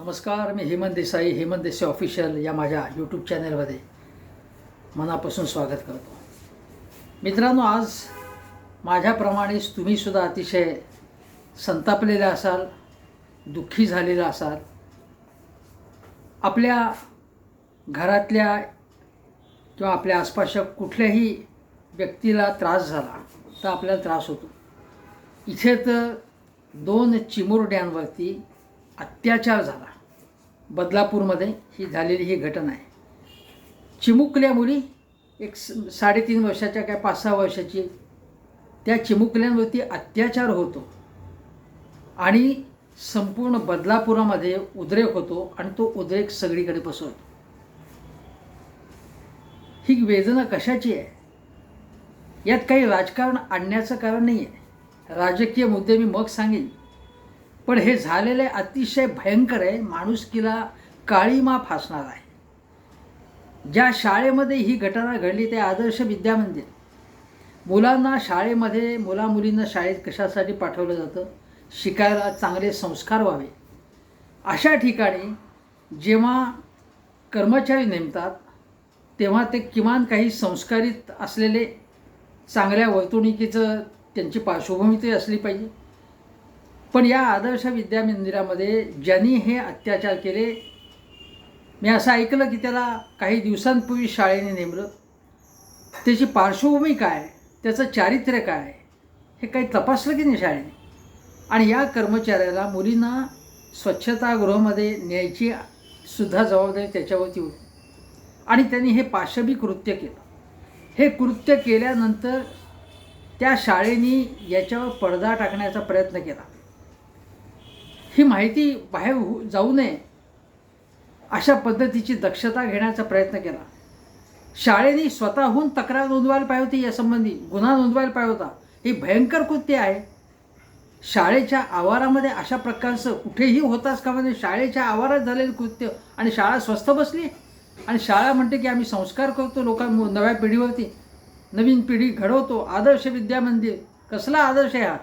नमस्कार मी हेमंत देसाई हेमंत देसाई ऑफिशियल या माझ्या यूट्यूब चॅनलमध्ये मनापासून स्वागत करतो. मित्रांनो आज माझ्याप्रमाणेच तुम्हीसुद्धा अतिशय संतापलेले असाल दुःखी झालेला असाल. आपल्या घरातल्या किंवा आपल्या आसपासच्या कुठल्याही व्यक्तीला त्रास झाला तर आपल्याला त्रास होतो. इथे तर दोन चिमुरड्यांवरती अत्याचार झाला. बदलापूरमध्ये ही झालेली ही घटना आहे. चिमुकल्या मुली एक स साडेतीन वर्षाच्या काय पाच सहा वर्षाची. त्या चिमुकल्यांवरती अत्याचार होतो. आणि संपूर्ण बदलापुरामध्ये उद्रेक होतो आणि तो उद्रेक सगळीकडे पसरतो. ही वेदना कशाची आहे? यात काही राजकारण आणण्याचं कारण नाही आहे राजकीय मुद्दे मी मग सांगेन. पण हे झालेले अतिशय भयंकर आहे. माणुसकीला काळीमा फासणार आहे. ज्या शाळेमध्ये ही घटना घडली ते आदर्श विद्यामंदिर. मुलांना शाळेमध्ये मुलामुलींना शाळेत कशासाठी पाठवलं जातं? शिकायला चांगले संस्कार व्हावे. अशा ठिकाणी जेव्हा कर्मचारी नेमतात तेव्हा ते किमान काही संस्कारित असलेले चांगल्या वर्तणुकीचं त्यांची पार्श्वभूमी तरी असली पाहिजे. पण या आदर्श विद्यामंदिरामध्ये ज्यांनी हे अत्याचार केले मी असं ऐकलं की त्याला काही दिवसांपूर्वी शाळेने नेमलं. त्याची पार्श्वभूमी काय? त्याचं चारित्र्य काय? हे काही तपासलं की नाही शाळेने? आणि या कर्मचाऱ्याला मुलींना स्वच्छतागृहामध्ये न्यायची सुद्धा जबाबदारी त्याच्यावरती होती. आणि त्यांनी हे पाशबी कृत्य केलं. हे कृत्य केल्यानंतर त्या शाळेने याच्यावर पडदा टाकण्याचा प्रयत्न केला. ही माहिती बाहेर हो-, जाऊ नये. अशा पद्धतीची दक्षता घेण्याचा प्रयत्न केला. शाळेने स्वतःहून तक्रार नोंदवायला पाहिजे होती यासंबंधी गुन्हा नोंदवायला पाहिजे होता. हे भयंकर कृत्य आहे. शाळेच्या आवारामध्ये अशा प्रकारचं कुठेही होताच का म्हणजे शाळेच्या आवारात झालेलं कृत्य आणि शाळा स्वस्थ बसली आणि शाळा म्हणते की आम्ही संस्कार करतो लोकां नव्या पिढीवरती नवीन पिढी घडवतो. आदर्श विद्यामंदिर कसला आदर्श आहे हा?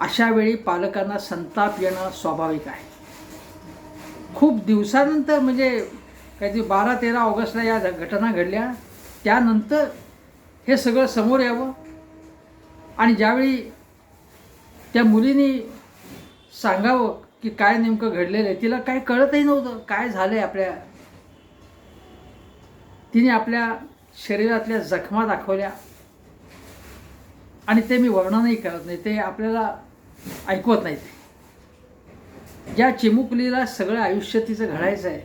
अशा वेळी पालकांना संताप येणं स्वाभाविक आहे. खूप दिवसानंतर म्हणजे काहीतरी बारा तेरा ऑगस्टला या घटना घडल्या. त्यानंतर हे सगळं समोर यावं. आणि ज्यावेळी त्या मुलीने सांगावं की काय नेमकं घडलेलं आहे तिला काय कळतही नव्हतं काय झालं आहे आपल्या तिने आपल्या शरीरातल्या जखमा दाखवल्या. आणि ते मी वर्णनही करत नाही ते आपल्याला ऐकवत नाही ते ज्या चिमुकलीला सगळं आयुष्य तिचं घडायचं आहे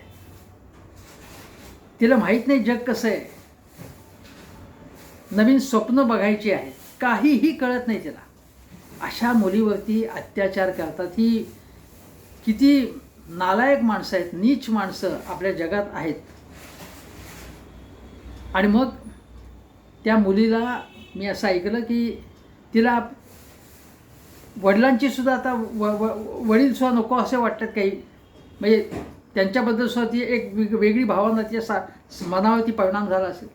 तिला माहीत नाही जग कसं आहे. नवीन स्वप्न बघायची आहे काहीही कळत नाही तिला. अशा मुलीवरती अत्याचार करतात. ही किती नालायक माणसं आहेत नीच माणसं आपल्या जगात आहेत. आणि मग त्या मुलीला मी असं ऐकलं की तिला वडिलांची सुद्धा आता व व वडीलसुद्धा नको असे वाटतात काही. म्हणजे त्यांच्याबद्दल सुद्धा ती एक वेग वेगळी भावना तिच्या सा मनावरती परिणाम झाला असेल.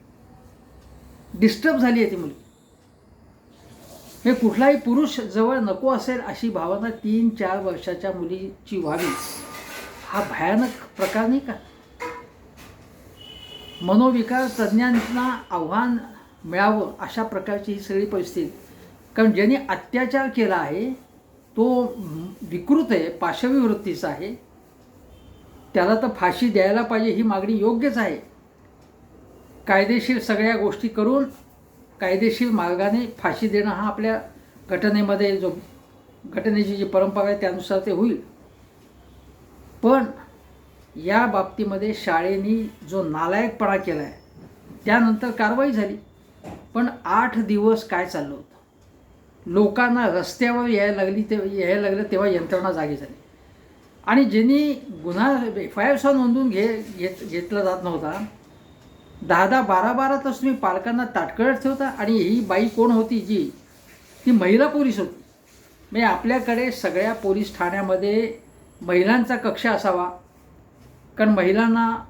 डिस्टर्ब झाली आहे ती मुलगी. हे कुठलाही पुरुष जवळ नको असेल अशी भावना तीन चार वर्षाच्या मुलीची व्हावी हा भयानक प्रकार नाही का? मनोविकार तज्ज्ञांना आव्हान मिळावं अशा प्रकारची ही सगळी परिस्थिती. कारण ज्याने अत्याचार केला आहे तो विकृत आहे पाशवी वृत्तीचा आहे. त्याला तर फाशी द्यायला पाहिजे ही मागणी योग्यच आहे. कायदेशीर सगळ्या गोष्टी करून कायदेशीर मार्गाने फाशी देणं हा आपल्या घटनेमध्ये जो घटनेची जी परंपरा आहे त्यानुसार ते होईल. पण या बाबतीमध्ये शाळेने जो नालायकपणा केला आहे त्यानंतर कारवाई झाली. पण आठ दिवस काय चाललं होतं? लोकांना रस्त्यावर यायला लागली ते यायला लागलं तेव्हा यंत्रणा जागी झाली. आणि ज्यांनी गुन्हा एफ आय आर नोंदवून घे घेत घेतला जात नव्हता दहा दहा बारा बारा तास तुम्ही पालकांना ताटकळत ठेवता आणि ही बाई कोण होती जी? ती महिला पोलीस होती. म्हणजे आपल्याकडे सगळ्या पोलीस ठाण्यामध्ये महिलांचा कक्ष असावा. कारण महिलांना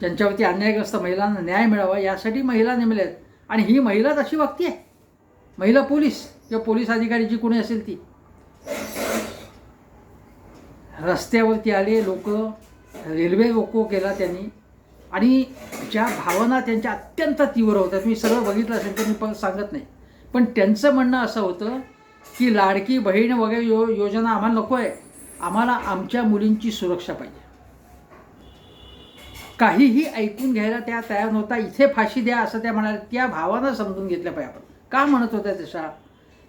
ज्यांच्यावरती अन्यायग्रस्त महिलांना न्याय मिळावा यासाठी महिला नेमल्या आहेत. आणि ही महिला तशी वागती आहे. महिला पोलीस किंवा पोलीस अधिकारी जी कोणी असेल ती. रस्त्यावरती आले लोक रेल्वे रोको केला त्यांनी. आणि ज्या भावना त्यांच्या अत्यंत तीव्र होत्या मी सगळं बघितलं असेल तर मी पण सांगत नाही. पण त्यांचं म्हणणं असं होतं की लाडकी बहीण वगैरे यो योजना आम्हाला नको आहे आम्हाला आमच्या मुलींची सुरक्षा पाहिजे. काहीही ऐकून घ्यायला त्या तयार नव्हता. इथे फाशी द्या असं त्या म्हणाल्या. त्या भावानं समजून घेतल्या पाहिजे आपण. का म्हणत होत्या तशा?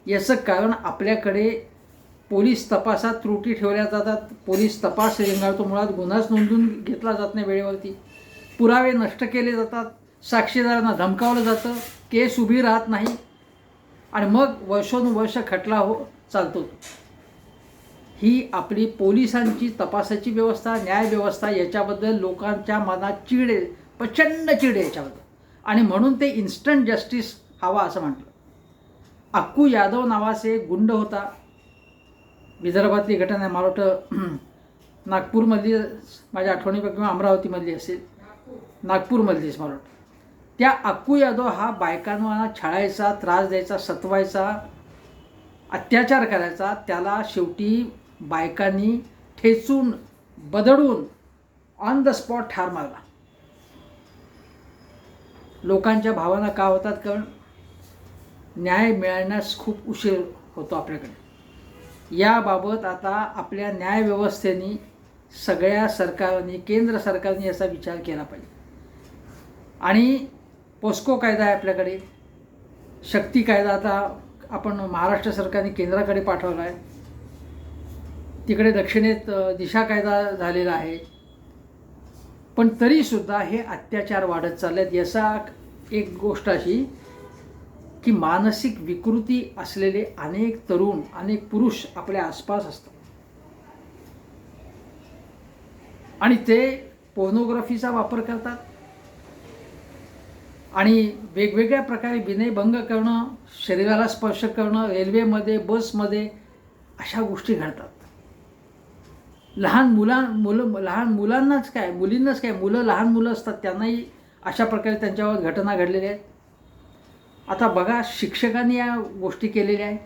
याचं कारण आपल्याकडे पोलीस तपासात त्रुटी ठेवल्या जातात. पोलीस तपास रेंगाळतो. मुळात गुन्हाच नोंदून घेतला जात नाही वेळेवरती. पुरावे नष्ट केले जातात. साक्षीदारांना धमकावलं जातं. केस उभी राहत नाही. आणि मग वर्षोनुवर्ष खटला हो चालतो. ही आपली पोलिसांची तपासाची व्यवस्था न्यायव्यवस्था याच्याबद्दल लोकांच्या मनात चीड आहे प्रचंड चीड आहे याच्याबद्दल. आणि म्हणून ते इन्स्टंट जस्टिस हवा असं म्हटलं. अक्कू यादव नावाचे एक गुंड होता. विदर्भातली घटना आहे मला वाटतं नागपूरमधली माझ्या आठवणीपैकी किंवा अमरावतीमधली असेल. नागपूरमधलीच मला वाटतं त्या अक्कू यादव हा बायकांना छळायचा त्रास द्यायचा सतवायचा अत्याचार करायचा. त्याला शेवटी बायकांनी ठेचून बदडून ऑन द स्पॉट ठार मारला. लोकांच्या भावना का होतात कारण न्याय मिळण्यास खूप उशीर होतो आपल्याकडे. याबाबत आता आपल्या न्यायव्यवस्थेने सगळ्या सरकारने केंद्र सरकारने याचा विचार केला पाहिजे. आणि पोस्को कायदा आहे आपल्याकडे. शक्ती कायदा आता आपण महाराष्ट्र सरकारने केंद्राकडे पाठवला आहे तिकडे दक्षिणेत दिशा कायदा झालेला आहे. पण तरीसुद्धा हे अत्याचार वाढत चालले आहेत याचा एक गोष्ट अशी की मानसिक विकृती असलेले अनेक तरुण अनेक पुरुष आपल्या आसपास असतात. आणि ते पोर्नोग्राफीचा वापर करतात. आणि वेगवेगळ्या प्रकारे विनयभंग करणं शरीराला स्पर्श करणं रेल्वेमध्ये बसमध्ये अशा गोष्टी घडतात. लहान मुलां मुलं लहान मुलांनाच काय मुलींनाच काय मुलं लहान मुलं असतात त्यांनाही अशा प्रकारे त्यांच्यावर घटना घडलेल्या आहेत. आता बघा शिक्षकांनी या गोष्टी केलेल्या आहेत.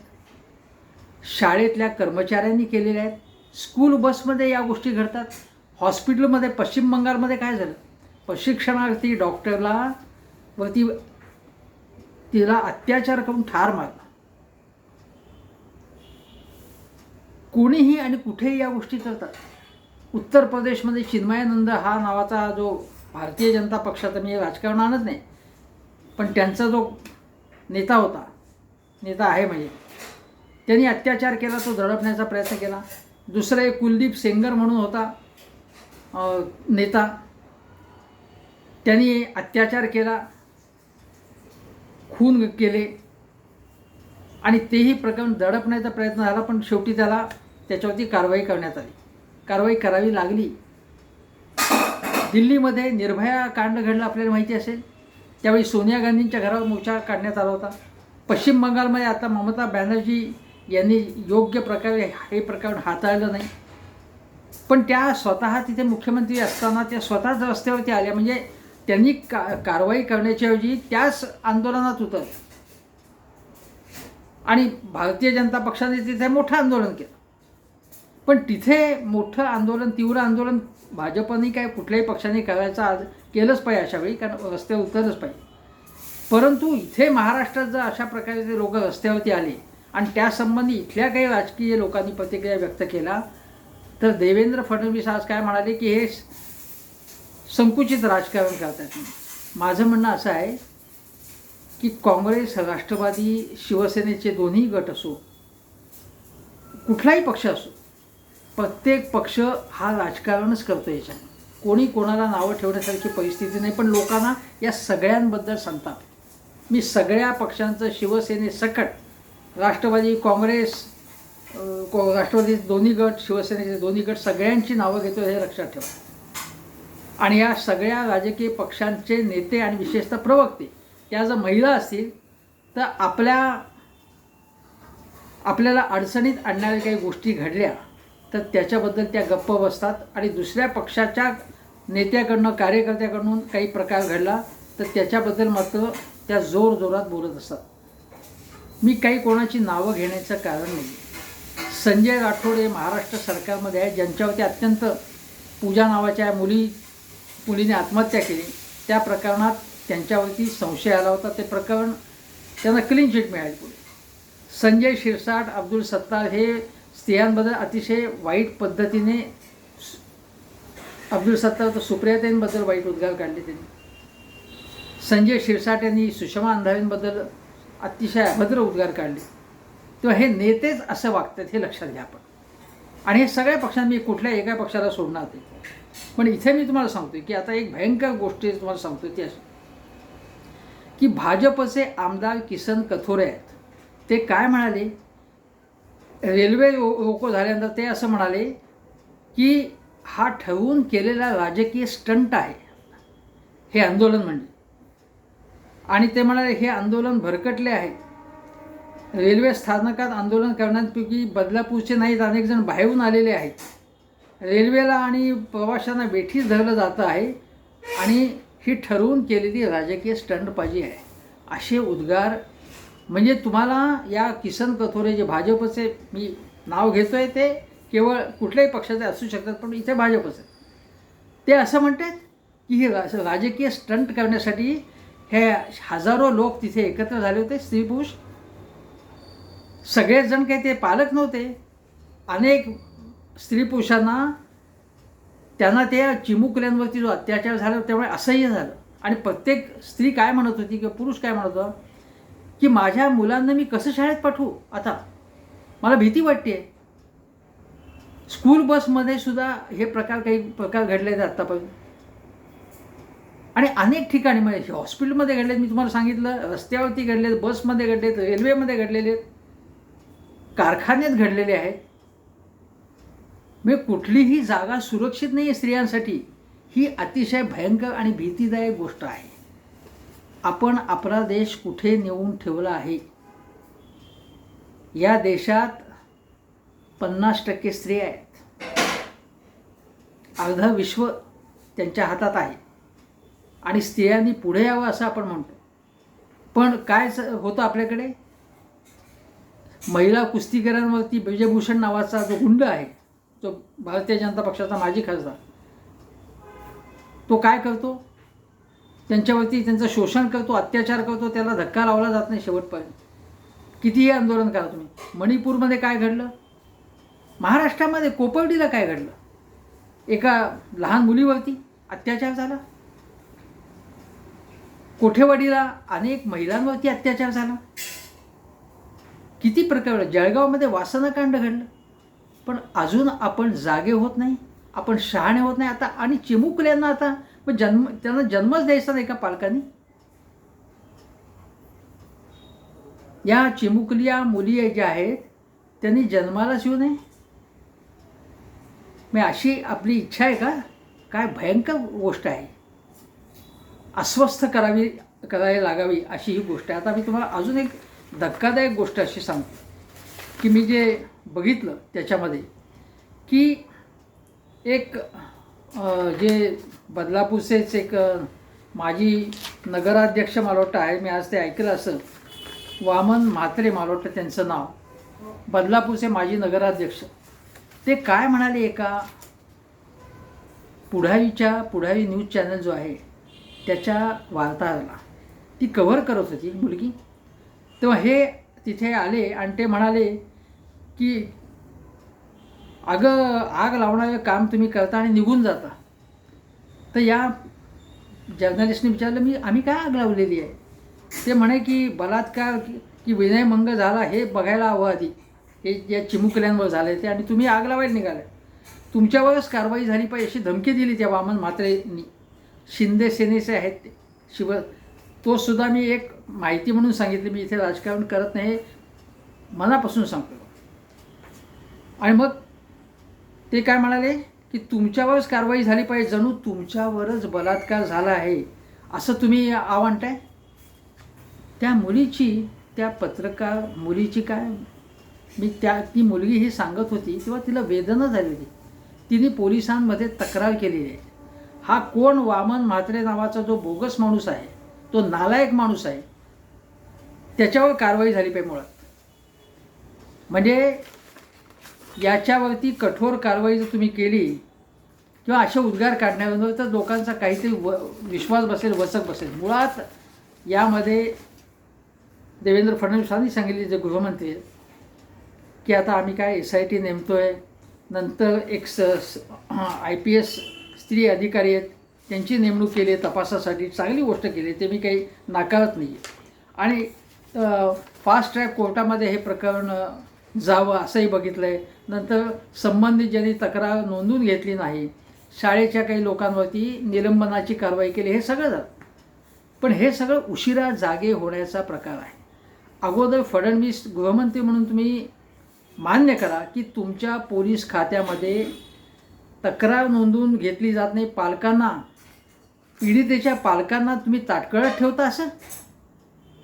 शाळेतल्या कर्मचाऱ्यांनी केलेल्या आहेत. स्कूल बसमध्ये या गोष्टी घडतात. हॉस्पिटलमध्ये पश्चिम बंगालमध्ये काय झालं? प्रशिक्षणार्थी डॉक्टरला वरती तिला अत्याचार करून ठार मारला. कोणीही आणि कुठेही या गोष्टी करतात. उत्तर प्रदेशमध्ये चिन्मयानंद हा नावाचा जो भारतीय जनता पक्षाचा मी राजकारण आणत नाही पण त्यांचा जो नेता होता. नेता आहे म्हणजे. त्यांनी अत्याचार केला तो दडपण्याचा प्रयत्न केला. दुसरा एक कुलदीप सेंगर म्हणून होता नेता. त्यांनी अत्याचार केला खून केले. आणि तेही प्रकरण दडपण्याचा प्रयत्न झाला पण शेवटी त्याला त्याच्यावरती कारवाई करण्यात आली. कारवाई करावी लागली. दिल्लीमध्ये निर्भया कांड घडलं आपल्याला माहिती असेल. त्यावेळी सोनिया गांधींच्या घरावर मोर्चा काढण्यात आला होता. पश्चिम बंगालमध्ये आता ममता बॅनर्जी यांनी योग्य प्रकारे हे प्रकरण हाताळलं नाही. पण त्या स्वतः तिथे मुख्यमंत्री असताना त्या स्वतःच रस्त्यावरती आल्या. म्हणजे त्यांनी का कारवाई करण्याच्याऐवजी त्याच आंदोलनात उतर आणि भारतीय जनता पक्षाने तिथे मोठं आंदोलन केलं. पण तिथे मोठं आंदोलन तीव्र आंदोलन भाजपने काय कुठल्याही पक्षाने करायचा आज केलंच पाहिजे अशावेळी कारण रस्त्यावर उतरलंच पाहिजे. परंतु इथे महाराष्ट्रात जर अशा प्रकारे ते लोक रस्त्यावरती आले आणि त्यासंबंधी इथल्या काही राजकीय लोकांनी प्रतिक्रिया व्यक्त केला तर देवेंद्र फडणवीस आज काय म्हणाले की हे संकुचित राजकारण करतात. माझं म्हणणं असं आहे की काँग्रेस राष्ट्रवादी शिवसेनेचे दोन्ही गट असो कुठलाही पक्ष असो प्रत्येक पक्ष हा राजकारणच करतो याच्यात कोणी कोणाला नावं ठेवण्यासारखी परिस्थिती नाही पण लोकांना या सगळ्यांबद्दल सांगतात. मी सगळ्या पक्षांचं शिवसेने सकट राष्ट्रवादी काँग्रेस को- राष्ट्रवादीचे दोन्ही गट शिवसेनेचे दोन्ही गट सगळ्यांची नावं घेतो हे लक्षात ठेवा. आणि या सगळ्या राजकीय पक्षांचे नेते आणि विशेषतः प्रवक्ते त्या जर महिला असतील तर आपल्या आपल्याला अडचणीत आणणाऱ्या काही गोष्टी घडल्या तर त्याच्याबद्दल त्या गप्प बसतात. आणि दुसऱ्या पक्षाच्या नेत्याकडनं कार्यकर्त्याकडून काही प्रकार घडला तर त्याच्याबद्दल मात्र त्या जोर जोरात बोलत असतात. मी काही कोणाची नावं घेण्याचं कारण नाही. संजय राठोड हे महाराष्ट्र सरकारमध्ये आहे ज्यांच्यावरती अत्यंत पूजा नावाच्या मुली मुलीने आत्महत्या केली. त्या प्रकरणात त्यांच्यावरती संशय आला होता. ते प्रकरण त्यांना क्लीन चिट मिळाली पुढे. संजय शिरसाट अब्दुल सत्तार हे स्त्रियांबद्दल अतिशय वाईट पद्धतीने अब्दुल सत्तार तर सुप्रियाताईंबद्दल वाईट उद्गार काढले त्यांनी. संजय शिरसाट यांनी सुषमा अंधारेंबद्दल अतिशय अभद्र उद्गार काढले. तेव्हा हे नेतेच असं वागतात हे लक्षात घ्या आपण. आणि हे सगळ्या पक्षांनी मी कुठल्या एका पक्षाला सोडणार ते पण इथे मी तुम्हाला सांगतो की आता एक भयंकर गोष्ट तुम्हाला सांगतो ती अशी. की भाजपचे आमदार किसन कथोरे आहेत. ते काय म्हणाले? रेल्वे रोको झाल्यानंतर ते असं म्हणाले की हा ठरवून केलेला राजकीय स्टंट आहे. हे आंदोलन म्हणजे. आणि ते म्हणाले हे आंदोलन भरकटले आहे. रेल्वे स्थानकात आंदोलन करण्यापैकी बदलापूरचे नाहीत अनेक जण बाहेरून आलेले आहेत. रेल्वेला आणि प्रवाशांना वेठीच धरलं जातं आहे आणि ही ठरवून केलेली राजकीय स्टंटबाजी आहे. असे उद्गार म्हणजे तुम्हाला या किसन कथोरे जे भाजपचे मी नाव घेतो आहे ते केवळ कुठल्याही पक्षाचे असू शकतात पण इथे भाजपचे. ते असं म्हणतात की हे राजकीय स्टंट करण्यासाठी हे हजारो लोक तिथे एकत्र झाले होते स्त्री पुरुष काही ते पालक नव्हते. अनेक स्त्री पुरुषांना त्यांना त्या चिमुकल्यांवरती जो अत्याचार झाला त्यामुळे असह्य झालं. आणि प्रत्येक स्त्री काय म्हणत होती किंवा पुरुष काय म्हणत होता? की माझ्या मुलांना मी कसं शाळेत पाठवू? आता मला भीती वाटते स्कूल बसमध्ये सुद्धा हे प्रकार काही प्रकार घडले आहेत आत्तापर्यंत. आणि अनेक ठिकाणी म्हणजे हॉस्पिटलमध्ये घडलेत मी तुम्हाला सांगितलं रस्त्यावरती घडलेत बसमध्ये घडलेत रेल्वेमध्ये घडलेले आहेत. कारखान्यात घडलेले आहेत. म्हणजे कुठलीही जागा सुरक्षित नाही आहे स्त्रियांसाठी. ही अतिशय भयंकर आणि भीतीदायक गोष्ट आहे. आपण आपला देश कुठे नेऊन ठेवला आहे? या देशात पन्नास टक्के स्त्रिया आहेत. अर्ध विश्व त्यांच्या हातात आहे. आणि स्त्रियांनी पुढे यावं असं आपण म्हणतो. पण काय स- होतं आपल्याकडे? महिला कुस्तीगरांवरती विजयभूषण नावाचा जो गुंड आहे तो भारतीय जनता पक्षाचा माजी खासदार तो काय करतो? त्यांच्यावरती त्यांचं शोषण करतो अत्याचार करतो त्याला धक्का लावला जात नाही शेवटपर्यंत. कितीही आंदोलन करा तुम्ही. मणिपूरमध्ये काय घडलं? महाराष्ट्रामध्ये कोपर्डीला काय घडलं? एका लहान मुलीवरती अत्याचार झाला? कोठेवाडीला अनेक महिलांवरती अत्याचार झाला? किती प्रकार जळगावमध्ये वासनाकांड घडलं. पण अजून आपण जागे होत नाही आपण शहाणे होत नाही. आता आणि चिमुकल्यांना आता मग जन्म त्यांना जन्मच द्यायचा नाही का पालकांनी? या चिमुकल्या मुली ज्या आहेत त्यांनी जन्मालाच येऊ नये? मग अशी आपली इच्छा आहे का? काय भयंकर गोष्ट आहे. अस्वस्थ करावी करायला लागावी अशी ही गोष्ट आहे. आता मी तुम्हाला अजून एक धक्कादायक गोष्ट अशी सांगतो की मी जे बघितलं त्याच्यामध्ये की एक जे बदलापूरचेच एक माजी नगराध्यक्ष मला वाटतं आहे मी आज ते ऐकलं असं वामन म्हात्रे मला वाटतं त्यांचं नाव. बदलापूरचे माजी नगराध्यक्ष. ते काय म्हणाले एका पुढारीच्या पुढारी न्यूज चॅनल जो आहे त्याच्या वार्ताहराला ती कव्हर करत होती मुलगी. तेव्हा हे तिथे आले आणि ते म्हणाले की अगं आग लावणारं काम तुम्ही करता आणि निघून जाता. तर या जर्नलिस्टने विचारलं मी आम्ही काय आग लावलेली आहे? ते म्हणे की बलात्कार की- विनयमंग विनयभंग झाला हे बघायला हवं आधी. हे या चिमुकल्यांवर झालं ते आणि तुम्ही आग लावायला निघाले तुमच्यावरच कारवाई झाली पाहिजे अशी धमकी दिली त्या वामन म्हात्रेंनी. शिंदे सेनेचे आहेत ते. शिव तो सुद्धा मी एक माहिती म्हणून सांगितली मी इथे राजकारण करत नाही हे मनापासून सांगतो. आणि मग ते काय म्हणाले? की तुमच्यावरच कारवाई झाली पाहिजे जणू तुमच्यावरच बलात्कार झाला आहे. असं तुम्ही आवणताय त्या मुलीची त्या पत्रकार मुलीची काय? मी त्या ती मुलगी ही सांगत होती तेव्हा तिला वेदना झाली होती. तिने पोलिसांमध्ये तक्रार केलेली आहे. हा कोण वामन म्हात्रे नावाचा जो बोगस माणूस आहे तो नालायक माणूस आहे त्याच्यावर कारवाई झाली पाहिजे मुळात. म्हणजे याच्यावरती कठोर कारवाई जर तुम्ही केली किंवा असे उद्गार काढण्यावर तर लोकांचा काहीतरी व विश्वास बसेल वचक बसेल. मुळात यामध्ये देवेंद्र फडणवीसांनी सांगितले जे गृहमंत्री आहेत की आता आम्ही काय एस आय टी नेमतो आहे नंतर एक स आय पी एस स्त्री अधिकारी आहेत त्यांची नेमणूक केली आहे तपासासाठी चांगली गोष्ट केली आहे ते मी काही नाकारत नाही आहे आणि फास्ट ट्रॅक कोर्टामध्ये हे प्रकरण जावं असंही बघितलं आहे नंतर संबंधित ज्यांनी तक्रार नोंदवून घेतली नाही शाळेच्या काही लोकांवरती निलंबनाची कारवाई केली हे सगळं झालं. पण हे सगळं उशिरा जागे होण्याचा प्रकार आहे. अगोदर फडणवीस गृहमंत्री म्हणून तुम्ही मान्य करा की तुमच्या पोलीस खात्यामध्ये तक्रार नोंदवून घेतली जात नाही. पालकांना पीडितेच्या पालकांना तुम्ही ताटकळत ठेवता असं?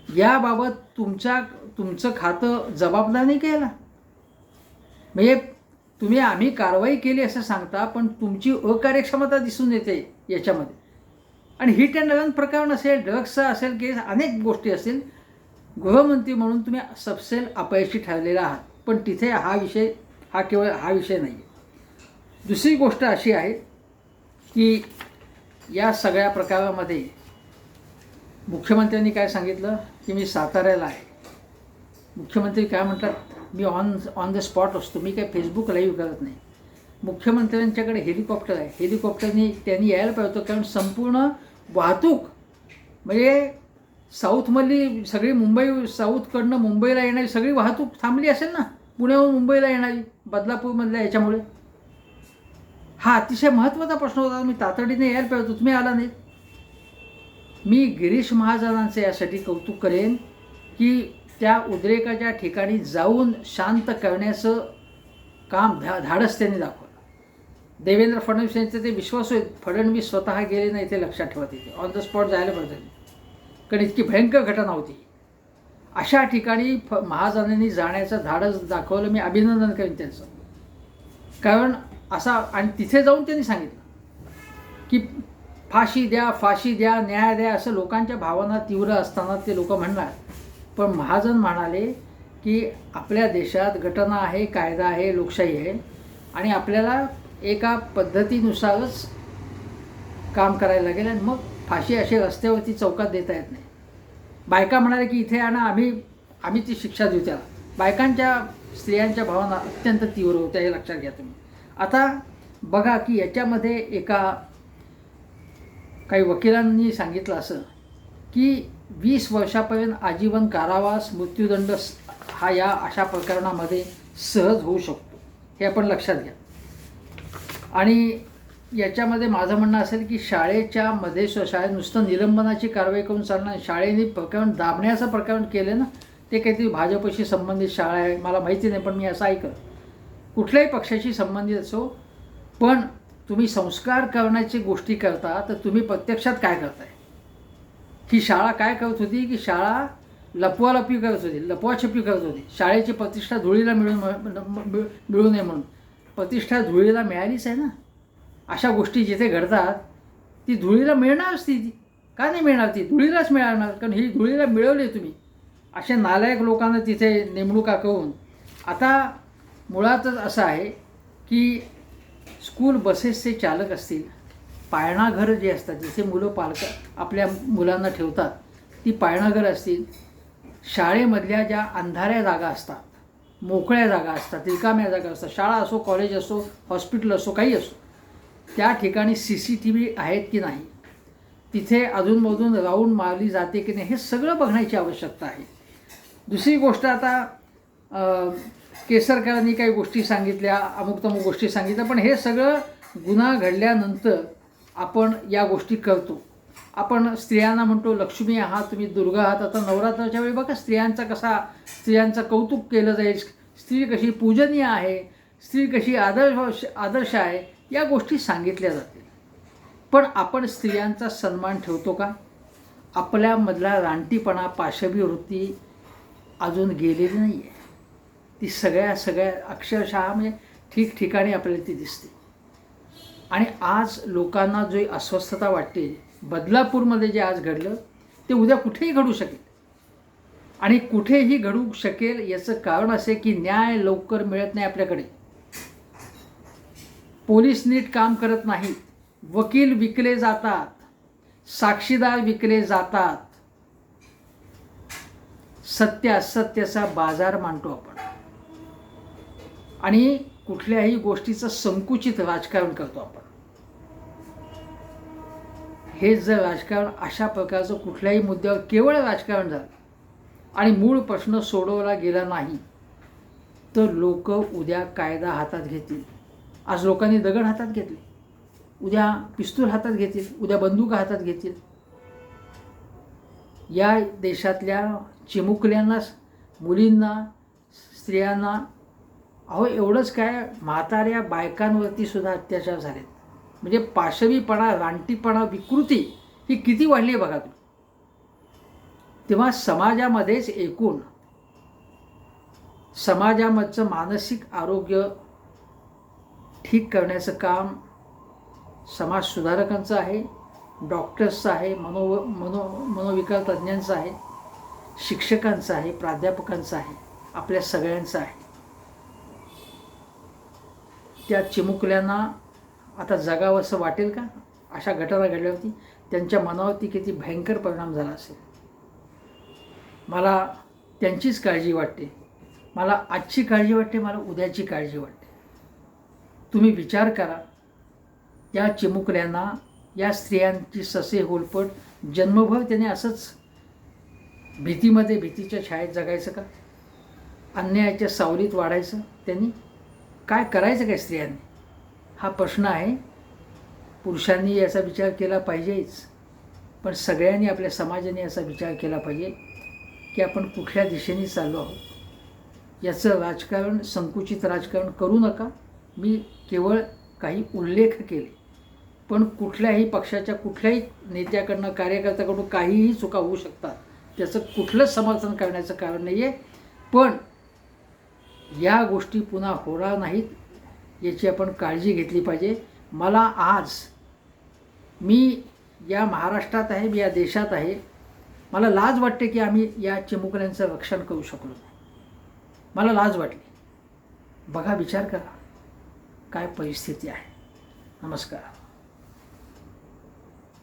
याबाबत तुमच्या तुमचं खातं जबाबदार नाही केला म्हणजे तुम्ही आम्ही कारवाई केली असं सांगता पण तुमची अकार्यक्षमता दिसून येते याच्यामध्ये. आणि हिट अँड रन प्रकरण असेल ड्रग्सचा असेल केस अनेक गोष्टी असेल गृहमंत्री म्हणून तुम्ही सपसेल अपयशी ठरलेला आहात. पण तिथे हा विषय हा केवळ हा विषय नाही आहे दुसरी गोष्ट अशी आहे की या सगळ्या प्रकारामध्ये मुख्यमंत्र्यांनी काय सांगितलं की मी साताऱ्याला आहे. मुख्यमंत्री काय म्हणतात मी ऑन ऑन द स्पॉट असतो मी काय फेसबुक लाईव्ह करत नाही. मुख्यमंत्र्यांच्याकडे हेलिकॉप्टर आहे. हेलिकॉप्टरनी त्यांनी यायला पाहिजे होतं कारण संपूर्ण वाहतूक म्हणजे साऊथमधली सगळी मुंबई साऊथकडनं मुंबईला येणारी सगळी वाहतूक थांबली असेल ना? पुण्याहून मुंबईला येणारी बदलापूरमधल्या याच्यामुळे. हा अतिशय महत्त्वाचा प्रश्न होता मी तातडीने यायला पाहिजे होतो तुम्ही आला नाही. मी गिरीश महाजनांचं यासाठी कौतुक करेन की त्या उद्रेकाच्या ठिकाणी जाऊन शांत करण्याचं काम धा धाडस त्यांनी दाखवलं. देवेंद्र फडणवीस यांचं ते विश्वास होईल फडणवीस स्वतः गेले नाही ते लक्षात ठेवा तिथे. ऑन द स्पॉट जायला पाहिजे कारण इतकी भयंकर घटना होती. अशा ठिकाणी फ महाजनांनी जाण्याचं धाडस दाखवलं. मी अभिनंदन करेन त्यांचं. कारण असा आणि तिथे जाऊन त्यांनी सांगितलं की फाशी द्या फाशी द्या न्याय द्या असं लोकांच्या भावना तीव्र असताना ते लोक म्हणणार. पण महाजन म्हणाले की आपल्या देशात घटना आहे कायदा आहे लोकशाही आहे आणि आपल्याला एका पद्धतीनुसारच काम करायला लागेल आणि मग फाशी असे रस्त्यावरती चौकात देता येत नाही. बायका म्हणाले की इथे आणा आम्ही आम्ही ती शिक्षा देऊ त्याला. बायकांच्या स्त्रियांच्या भावना अत्यंत तीव्र होत्या हे लक्षात घ्या तुम्ही. आता बघा की याच्यामध्ये एका काही वकिलांनी सांगितलं असं की वीस वर्षापर्यंत आजीवन कारावास मृत्यूदंड हा या अशा प्रकरणामध्ये सहज होऊ शकतो. हे आपण लक्षात घ्या. आणि याच्यामध्ये माझं म्हणणं असेल की शाळेच्या मध्ये शाळेत नुसतं निलंबनाची कारवाई करून चालणार शाळेने प्रकरण दाबण्याचं प्रकरण केलं ना ते काहीतरी भाजपशी संबंधित शाळा आहे मला माहिती नाही पण मी असं ऐकलं. कुठल्याही पक्षाशी संबंधित असो पण तुम्ही संस्कार करण्याची गोष्टी करता तर तुम्ही प्रत्यक्षात काय करताय? ही शाळा काय करत होती? की शाळा लपवालपी करत होती लपवाछपी करत होती. शाळेची प्रतिष्ठा धुळीला मिळून मिळू नये म्हणून. प्रतिष्ठा धुळीला मिळालीच आहे ना? अशा गोष्टी जिथे घडतात ती धुळीला मिळणारच ती. का नाही मिळणार ती? धुळीलाच मिळणार कारण ही धुळीला मिळवली तुम्ही. अशा नालायक लोकांना तिथे नेमणुका करून. आता मुळातच असं आहे की स्कूल बसेसचे चालक असतील पाळणाघर जे असतात जिथे मुलं पालक आपल्या मुलांना ठेवतात ती पाळणाघर असतील. शाळेमधल्या ज्या अंधाऱ्या जागा असतात मोकळ्या जागा असतात रिकाम्या जागा असतात शाळा असो कॉलेज असो हॉस्पिटल असो काही असो त्या ठिकाणी सी सी टी व्ही आहेत की नाही? तिथे अधूनमधून राऊंड मारली जाते की नाही हे सगळं बघण्याची आवश्यकता आहे. दुसरी गोष्ट आता केसरकरांनी काही गोष्टी सांगितल्या अमुक तमुक गोष्टी सांगितल्या पण हे सगळं गुन्हा घडल्यानंतर आपण या गोष्टी करतो. आपण स्त्रियांना म्हणतो लक्ष्मी आहात तुम्ही दुर्गा आहात. आता नवरात्राच्या वेळी बघा स्त्रियांचा कसा स्त्रियांचं कौतुक केलं जाईल. स्त्री कशी पूजनीय आहे स्त्री कशी आदर्श आदर्श आहे या गोष्टी सांगितल्या जातील. पण आपण स्त्रियांचा सन्मान ठेवतो का? आपल्यामधला रानटीपणा पाशवी वृत्ती अजून गेलेली नाही आहे ती सगळ्या सगळ्या अक्षरशः म्हणजे ठिकठिकाणी आपल्याला ती दिसते. आणि आज लोकांना जो अस्वस्थता वाटते बदलापूरमध्ये जे आज घडलं ते उद्या कुठेही घडू शकेल. आणि कुठेही घडू शकेल याचं कारण असे की न्याय लवकर मिळत नाही आपल्याकडे. पोलीस नीट काम करत नाहीत वकील विकले जातात साक्षीदार विकले जातात. सत्य असत्याचा बाजार मांडतो आपण. आणि कुठल्याही गोष्टीचं संकुचित राजकारण करतो आपण. हे जर राजकारण अशा प्रकारचं कुठल्याही मुद्द्यावर केवळ राजकारण झालं आणि मूळ प्रश्न सोडवला गेला नाही तर लोक उद्या कायदा हातात घेतील. आज लोकांनी दगड हातात घेतले. उद्या पिस्तूल हातात घेतील. उद्या बंदूक हातात घेतील. या देशातल्या चिमुकल्यांना मुलींना स्त्रियांना अहो एवढंच काय म्हाताऱ्या बायकांवरती सुद्धा अत्याचार झालेत. म्हणजे पाशवीपणा रानटीपणा विकृती ही किती वाढली आहे बघा तुम्ही. तेव्हा समाजामध्येच एकूण समाजामधचं मानसिक आरोग्य ठीक करण्याचं काम समाज सुधारकांचं आहे डॉक्टर्सचं आहे मनो मनो मनोविकार तज्ज्ञांचं आहे शिक्षकांचं आहे प्राध्यापकांचं आहे आपल्या सगळ्यांचं आहे. त्या चिमुकल्यांना आता जगावंसं वाटेल का? अशा घटना घडल्यावरती त्यांच्या मनावरती किती भयंकर परिणाम झाला असेल. मला त्यांचीच काळजी वाटते. मला आजची काळजी वाटते मला उद्याची काळजी वाटते. तुम्ही विचार करा. या चिमुकल्यांना या स्त्रियांची ससे होलपट जन्मभर त्याने असंच भीतीमध्ये भीतीच्या छायेत जगायचं का? अन्यायाच्या सावलीत वाढायचं? त्यांनी काय करायचं काय स्त्रियांनी? हा प्रश्न आहे. पुरुषांनी याचा विचार केला पाहिजेच पण सगळ्यांनी आपल्या समाजाने याचा विचार केला पाहिजे की आपण कुठल्या दिशेने चाललो आहोत. याचं राजकारण संकुचित राजकारण करू नका. मी केवळ काही उल्लेख केले पण कुठल्याही पक्षाच्या कुठल्याही नेत्याकडनं कार्यकर्त्याकडून काहीही चुका होऊ शकतात. त्याचं कुठलंच समर्थन करण्याचं कारण नाही आहे पण या गोष्टी पुन्हा होणार नाहीत. याची आपण काळजी घेतली पाहिजे. मला आज मी या महाराष्ट्रात आहे मी या देशात आहे. मला लाज वाटते की आम्ही या चिमुकल्यांचं रक्षण करू शकलो नाही. मला लाज वाटली. बघा विचार करा. काय परिस्थिती आहे. नमस्कार.